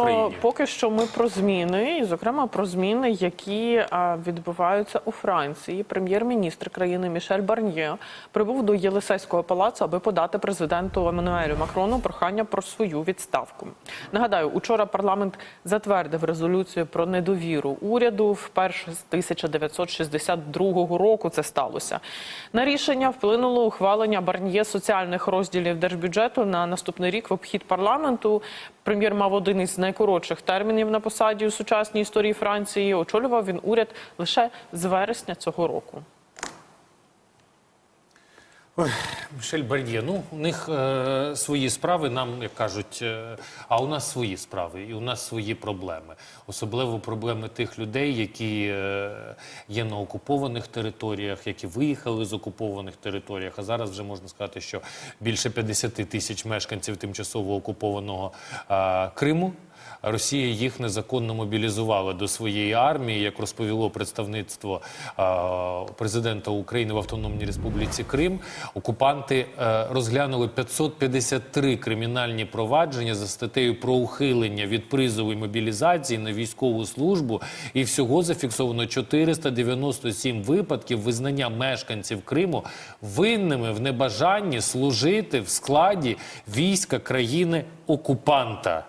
Україні. Поки що ми про зміни, і зокрема про зміни, які відбуваються у Франції. Прем'єр-міністр країни Мішель Барньє прибув до Єлисейського палацу, аби подати президенту Еммануелю Макрону прохання про свою відставку. Нагадаю, учора парламент затвердив резолюцію про недовіру уряду. Вперше з 1962 року це сталося. На рішення вплинуло ухвалення Барньє соціальних розділів держбюджету на наступний рік в обхід парламенту. Прем'єр мав один із найкоротших термінів на посаді у сучасній історії Франції. Очолював він уряд лише з вересня цього року. Мішель Бардє, ну у них е, свої справи, нам як кажуть, е, а у нас свої справи, і у нас свої проблеми. Особливо проблеми тих людей, які е, є на окупованих територіях, які виїхали з окупованих територіях. А зараз вже можна сказати, що більше 50 тисяч мешканців тимчасово окупованого е, Криму. Росія їх незаконно мобілізувала до своєї армії, як розповіло представництво е, президента України в Автономній Республіці Крим. Окупанти е, розглянули 553 кримінальні провадження за статтею про ухилення від призову і мобілізації на військову службу, і всього зафіксовано 497 випадків визнання мешканців Криму винними в небажанні служити в складі війська країни окупанта.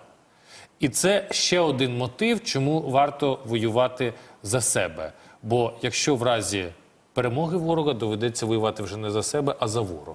І це ще один мотив, чому варто воювати за себе. Бо якщо в разі перемоги ворога доведеться воювати вже не за себе, а за ворога.